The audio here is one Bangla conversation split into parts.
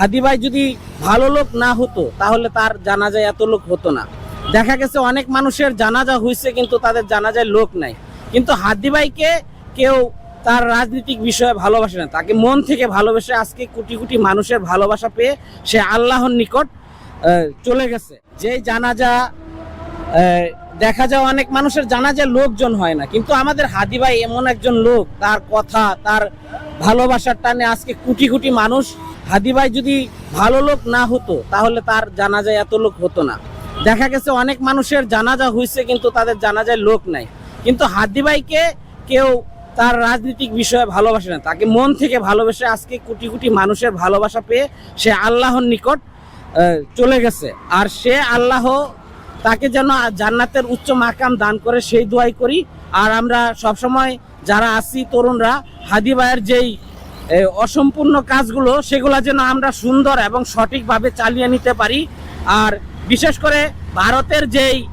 হাদি ভাই যদি ভালো লোক না হতো, তাহলে তার জানাজায় এত লোক হতো না। দেখা গেছে অনেক মানুষের জানাজা হয়েছে কিন্তু তাদের জানাজায় লোক নাই। কিন্তু হাদি ভাইকে কেউ তার রাজনৈতিক বিষয়ে ভালোবাসে না। তাকে মন থেকে ভালোবেসে আজকে কোটি কোটি মানুষের ভালোবাসা পেয়ে সে আল্লাহর নিকট চলে গেছে। যে জানাজা দেখা যায় অনেক মানুষের জানাজা লোকজন হয় না। কিন্তু আমাদের হাদি ভাই এমন একজন লোক, তার কথা, তার ভালোবাসার টানে আজকে কোটি কোটি মানুষ হাদি ভাই যদি ভালো লোক না হতো, তাহলে তার জানাজায় এত লোক হতো না। দেখা গেছে অনেক মানুষের জানাজা হয়েছে কিন্তু তাদের জানাজায় লোক নাই। কিন্তু হাদি ভাইকে কেউ তার রাজনৈতিক বিষয়ে ভালোবাসে না। তাকে মন থেকে ভালোবেসে আজকে কোটি কোটি মানুষের ভালোবাসা পেয়ে সে আল্লাহর নিকট চলে গেছে। আর সে আল্লাহ তাকে যেন জান্নাতের উচ্চ মাকাম দান করে, সেই দোয়াই করি। আর আমরা সবসময় যারা আছি, তরুণরা হাদি ভাইয়ের যেই অসম্পূর্ণ কাজগুলো, সেগুলো যেন আমরা সুন্দর এবং সঠিকভাবে চালিয়ে নিতে পারি। আর বিশেষ করে ভারতের যেই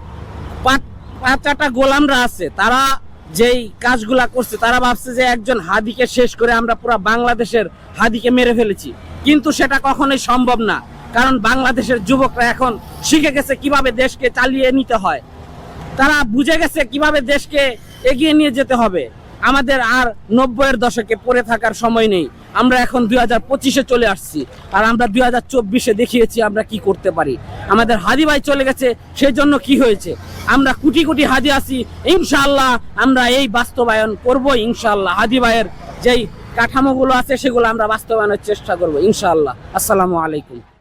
পাঁচ- পাঁচটা গোলামরা আছে, তারা যেই কাজগুলা করছে, তারা ভাবছে যে একজন হাদিকে শেষ করে আমরা পুরো বাংলাদেশের হাদিকে মেরে ফেলেছি। কিন্তু সেটা কখনোই সম্ভব না, কারণ বাংলাদেশের যুবকরা এখন শিখে গেছে কীভাবে দেশকে চালিয়ে নিতে হয়। তারা বুঝে গেছে কীভাবে দেশকে এগিয়ে নিয়ে যেতে হবে। আমাদের আর নব্বইয়ের দশকে পড়ে থাকার সময় নেই। আমরা এখন দুই হাজার পঁচিশে চলে আসছি আর আমরা দুই হাজার চব্বিশে দেখিয়েছি আমরা কি করতে পারি। আমাদের হাদি ভাই চলে গেছে সেই জন্য কি হয়েছে? আমরা কোটি কোটি হাদি আছি, ইনশাআল্লাহ আমরা এই বাস্তবায়ন করব, ইনশাআল্লাহ। হাদি ভাইয়ের যেই কাঠামোগুলো আছে, সেগুলো আমরা বাস্তবায়নের চেষ্টা করব, ইনশাআল্লাহ। আসসালামু আলাইকুম।